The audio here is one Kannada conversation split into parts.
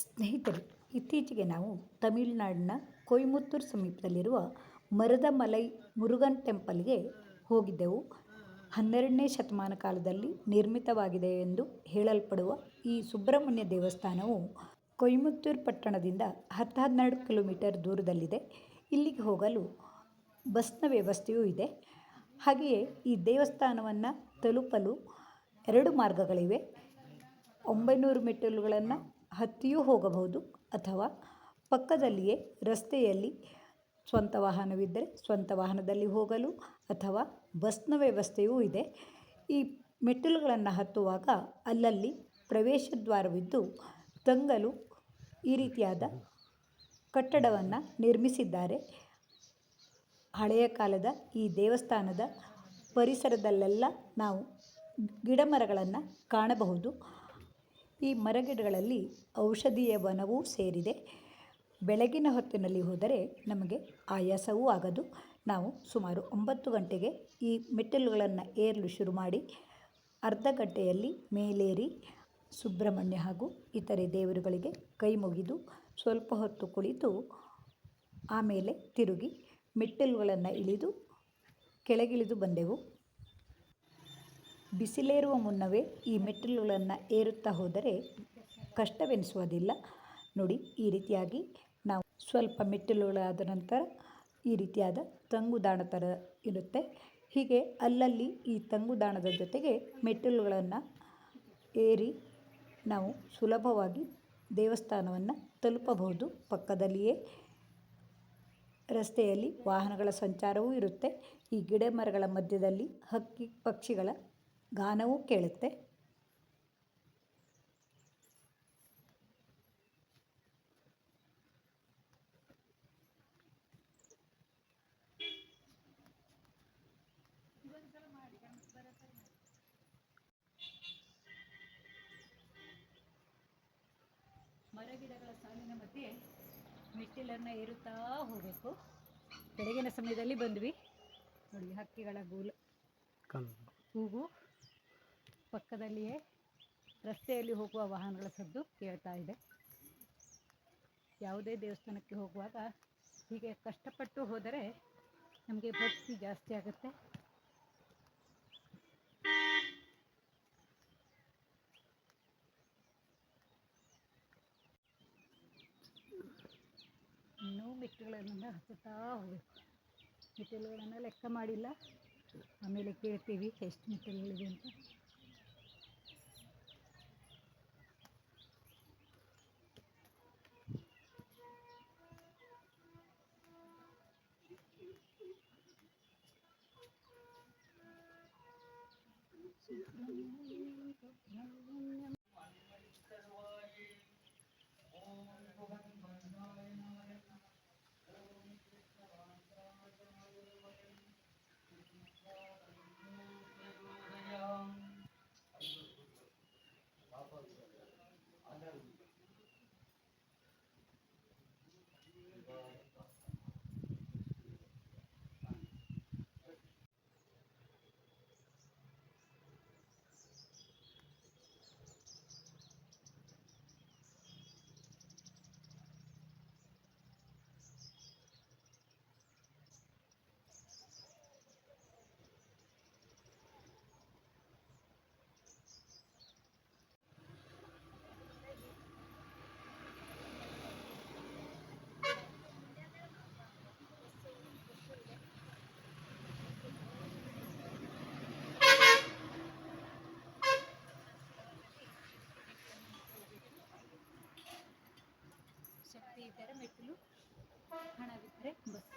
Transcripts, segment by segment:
ಸ್ನೇಹಿತರೆ, ಇತ್ತೀಚೆಗೆ ನಾವು ತಮಿಳುನಾಡಿನ ಕೊಯಮತ್ತೂರು ಸಮೀಪದಲ್ಲಿರುವ ಮರುದಮಲೈ ಮುರುಗನ್ ಟೆಂಪಲ್ಗೆ ಹೋಗಿದ್ದೆವು. ಹನ್ನೆರಡನೇ ಶತಮಾನ ಕಾಲದಲ್ಲಿ ನಿರ್ಮಿತವಾಗಿದೆ ಎಂದು ಹೇಳಲ್ಪಡುವ ಈ ಸುಬ್ರಹ್ಮಣ್ಯ ದೇವಸ್ಥಾನವು ಕೊಯಮತ್ತೂರು ಪಟ್ಟಣದಿಂದ ಹತ್ತು ಹನ್ನೆರಡು ಕಿಲೋಮೀಟರ್ ದೂರದಲ್ಲಿದೆ. ಇಲ್ಲಿಗೆ ಹೋಗಲು ಬಸ್ನ ವ್ಯವಸ್ಥೆಯೂ ಇದೆ. ಹಾಗೆಯೇ ಈ ದೇವಸ್ಥಾನವನ್ನು ತಲುಪಲು ಎರಡು ಮಾರ್ಗಗಳಿವೆ. ಒಂಬೈನೂರು ಮೆಟ್ಟಿಲುಗಳನ್ನು ಹತ್ತಿಯೂ ಹೋಗಬಹುದು ಅಥವಾ ಪಕ್ಕದಲ್ಲಿಯೇ ರಸ್ತೆಯಲ್ಲಿ ಸ್ವಂತ ವಾಹನವಿದ್ದರೆ ಸ್ವಂತ ವಾಹನದಲ್ಲಿ ಹೋಗಲು ಅಥವಾ ಬಸ್ನ ವ್ಯವಸ್ಥೆಯೂ ಇದೆ. ಈ ಮೆಟ್ಟಿಲುಗಳನ್ನು ಹತ್ತುವಾಗ ಅಲ್ಲಲ್ಲಿ ಪ್ರವೇಶ ದ್ವಾರವಿದ್ದು ತಂಗಲು ಈ ರೀತಿಯಾದ ಕಟ್ಟಡವನ್ನು ನಿರ್ಮಿಸಿದ್ದಾರೆ. ಹಳೆಯ ಕಾಲದ ಈ ದೇವಸ್ಥಾನದ ಪರಿಸರದಲ್ಲೆಲ್ಲ ನಾವು ಗಿಡ ಮರಗಳನ್ನು ಕಾಣಬಹುದು. ಈ ಮರಗಿಡಗಳಲ್ಲಿ ಔಷಧೀಯ ವನವೂ ಸೇರಿದೆ. ಬೆಳಗಿನ ಹೊತ್ತಿನಲ್ಲಿ ಹೋದರೆ ನಮಗೆ ಆಯಾಸವೂ ಆಗದು. ನಾವು ಸುಮಾರು ಒಂಬತ್ತು ಗಂಟೆಗೆ ಈ ಮೆಟ್ಟಿಲುಗಳನ್ನು ಏರಲು ಶುರು ಮಾಡಿ ಅರ್ಧ ಗಂಟೆಯಲ್ಲಿ ಮೇಲೇರಿ, ಸುಬ್ರಹ್ಮಣ್ಯ ಹಾಗೂ ಇತರೆ ದೇವರುಗಳಿಗೆ ಕೈ ಮುಗಿದು ಸ್ವಲ್ಪ ಹೊತ್ತು ಕುಳಿತು ಆಮೇಲೆ ತಿರುಗಿ ಮೆಟ್ಟಿಲುಗಳನ್ನು ಇಳಿದು ಕೆಳಗಿಳಿದು ಬಂದೆವು. ಬಿಸಿಲೇರುವ ಮುನ್ನವೇ ಈ ಮೆಟ್ಟಿಲುಗಳನ್ನು ಏರುತ್ತಾ ಹೋದರೆ ಕಷ್ಟವೆನಿಸುವುದಿಲ್ಲ. ನೋಡಿ, ಈ ರೀತಿಯಾಗಿ ನಾವು ಸ್ವಲ್ಪ ಮೆಟ್ಟಿಲುಗಳಾದ ನಂತರ ಈ ರೀತಿಯಾದ ತಂಗುದಾಣ ಥರ ಇರುತ್ತೆ. ಹೀಗೆ ಅಲ್ಲಲ್ಲಿ ಈ ತಂಗುದಾಣದ ಜೊತೆಗೆ ಮೆಟ್ಟಿಲುಗಳನ್ನು ಏರಿ ನಾವು ಸುಲಭವಾಗಿ ದೇವಸ್ಥಾನವನ್ನು ತಲುಪಬಹುದು. ಪಕ್ಕದಲ್ಲಿಯೇ ರಸ್ತೆಯಲ್ಲಿ ವಾಹನಗಳ ಸಂಚಾರವೂ ಇರುತ್ತೆ. ಈ ಗಿಡ ಮರಗಳ ಮಧ್ಯದಲ್ಲಿ ಹಕ್ಕಿ ಪಕ್ಷಿಗಳ ಗಾನವೂ ಕೇಳುತ್ತೆ. ಮರಗಿಡಗಳ ಸಾಲಿನ ಮಧ್ಯೆ ಮೆಟ್ಟಿಲನ್ನ ಏರುತ್ತಾ ಹೋಗಬೇಕು. ಬೆಳಗಿನ ಸಮಯದಲ್ಲಿ ಬಂದ್ವಿ. ನೋಡಿ ಹಕ್ಕಿಗಳ ಗೂಲು. ಕೂಗು ಪಕ್ಕದಲ್ಲಿಯೇ ರಸ್ತೆಯಲ್ಲಿ ಹೋಗುವ ವಾಹನಗಳ ಸದ್ದು ಕೇಳ್ತಾ ಇದೆ. ಯಾವುದೇ ದೇವಸ್ಥಾನಕ್ಕೆ ಹೋಗುವಾಗ ಹೀಗೆ ಕಷ್ಟಪಟ್ಟು ಹೋದರೆ ನಮಗೆ ಭಕ್ತಿ ಜಾಸ್ತಿ ಆಗುತ್ತೆ. ಇನ್ನೂ ಮೆಟ್ಟಿಲುಗಳನ್ನು ಹತ್ತುತ್ತಾ ಹೋಗಬೇಕು. ಮೆಟ್ಟಿಲುಗಳನ್ನು ಲೆಕ್ಕ ಮಾಡಿಲ್ಲ. ಆಮೇಲೆ ಕೇಳ್ತೀವಿ, ಎಷ್ಟು ಮೆಟ್ಟಿಲುಗಳಿವೆ ಅಂತ. ಶಕ್ತಿ ಇದ್ದರೆ ಮೆಟ್ಟಿಲು ಹಣವಿದ್ದರೆ ಬಸ್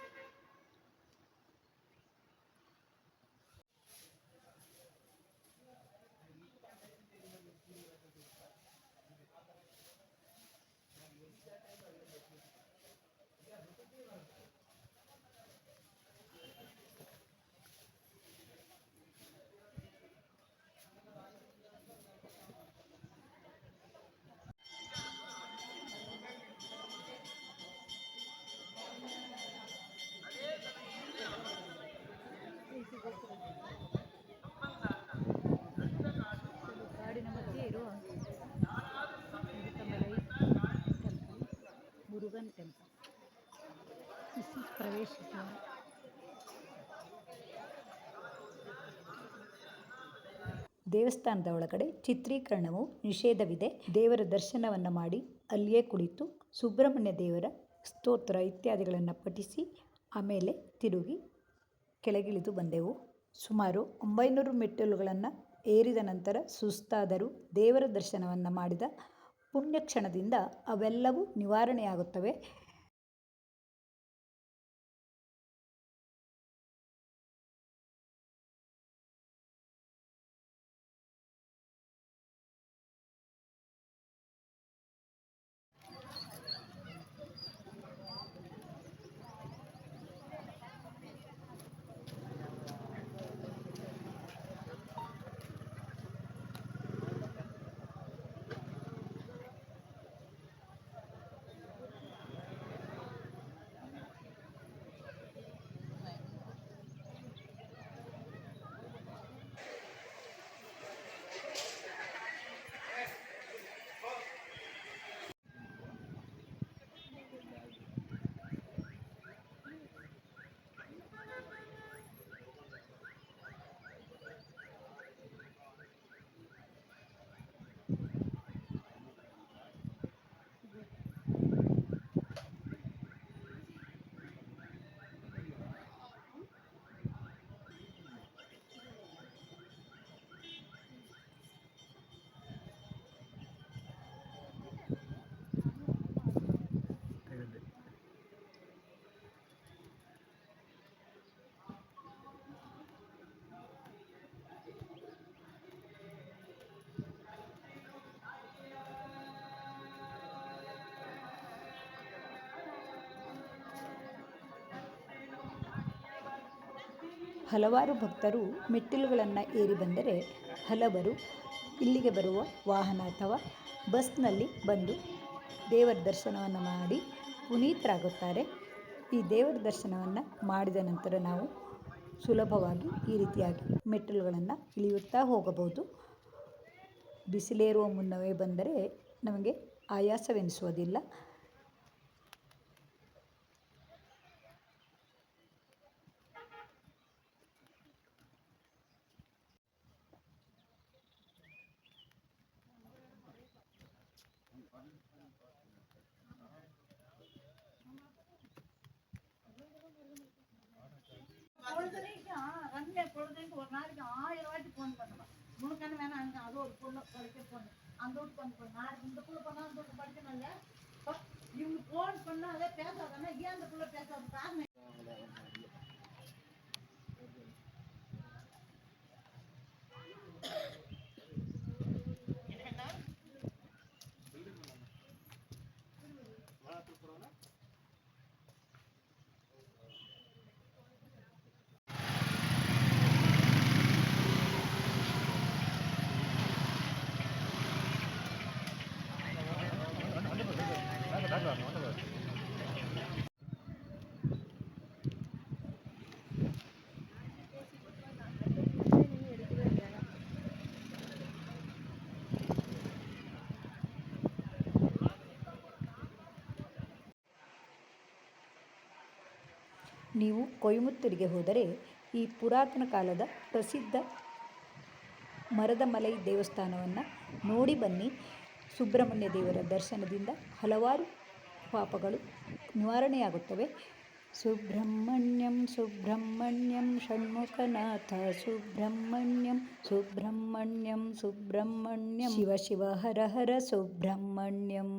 ದೇವಸ್ಥಾನದ ಒಳಗಡೆ ಚಿತ್ರೀಕರಣವು ನಿಷೇಧವಿದೆ. ದೇವರ ದರ್ಶನವನ್ನು ಮಾಡಿ ಅಲ್ಲಿಯೇ ಕುಳಿತು ಸುಬ್ರಹ್ಮಣ್ಯ ದೇವರ ಸ್ತೋತ್ರ ಇತ್ಯಾದಿಗಳನ್ನು ಪಠಿಸಿ ಆಮೇಲೆ ತಿರುಗಿ ಕೆಳಗಿಳಿದು ಬಂದೆವು. ಸುಮಾರು ಒಂಬೈನೂರು ಮೆಟ್ಟಿಲುಗಳನ್ನು ಏರಿದ ನಂತರ ಸುಸ್ತಾದರೂ ದೇವರ ದರ್ಶನವನ್ನು ಮಾಡಿದ ಪುಣ್ಯಕ್ಷಣದಿಂದ ಅವೆಲ್ಲವೂ ನಿವಾರಣೆಯಾಗುತ್ತವೆ. ಹಲವಾರು ಭಕ್ತರು ಮೆಟ್ಟಿಲುಗಳನ್ನು ಏರಿ ಬಂದರೆ ಹಲವರು ಇಲ್ಲಿಗೆ ಬರುವ ವಾಹನ ಅಥವಾ ಬಸ್ನಲ್ಲಿ ಬಂದು ದೇವರ ದರ್ಶನವನ್ನು ಮಾಡಿ ಪುನೀತರಾಗುತ್ತಾರೆ. ಈ ದೇವರ ದರ್ಶನವನ್ನು ಮಾಡಿದ ನಂತರ ನಾವು ಸುಲಭವಾಗಿ ಈ ರೀತಿಯಾಗಿ ಮೆಟ್ಟಿಲುಗಳನ್ನು ಇಳಿಯುತ್ತಾ ಹೋಗಬಹುದು. ಬಿಸಿಲೇರುವ ಮುನ್ನವೇ ಬಂದರೆ ನಮಗೆ ಆಯಾಸವೆನಿಸುವುದಿಲ್ಲ. பொழுதுனைக்கு ரம்யா பொழுதுனைக்கு ஒரு நாளைக்கு ஆயிரம் வாட்டி ஃபோன் பண்ணுவேன். உனக்கான வேணாம் அங்கே அது ஒரு பொண்ணு படிக்க பொண்ணு அந்த வீட்டு பொண்ணு பண்ணு. நாளைக்கு இந்த புள்ள பண்ணா அந்த வீட்டு படிக்கணும் இவங்க ஃபோன் பண்ணாலே பேசாதானே ஏன் அந்த புள்ள பேசாத? காரணம் ನೀವು ಕೊಯಮತ್ತೂರಿಗೆ ಹೋದರೆ ಈ ಪುರಾತನ ಕಾಲದ ಪ್ರಸಿದ್ಧ ಮರದ ಮಲೈ ದೇವಸ್ಥಾನವನ್ನು ನೋಡಿ ಬನ್ನಿ. ಸುಬ್ರಹ್ಮಣ್ಯ ದೇವರ ದರ್ಶನದಿಂದ ಹಲವಾರು ಪಾಪಗಳು ನಿವಾರಣೆಯಾಗುತ್ತವೆ. ಸುಬ್ರಹ್ಮಣ್ಯಂ ಸುಬ್ರಹ್ಮಣ್ಯಂ ಷಣ್ಮುಖನಾಥ, ಸುಬ್ರಹ್ಮಣ್ಯಂ ಸುಬ್ರಹ್ಮಣ್ಯಂ ಸುಬ್ರಹ್ಮಣ್ಯಂ. ಶಿವ ಶಿವ, ಹರ ಹರ, ಸುಬ್ರಹ್ಮಣ್ಯಂ.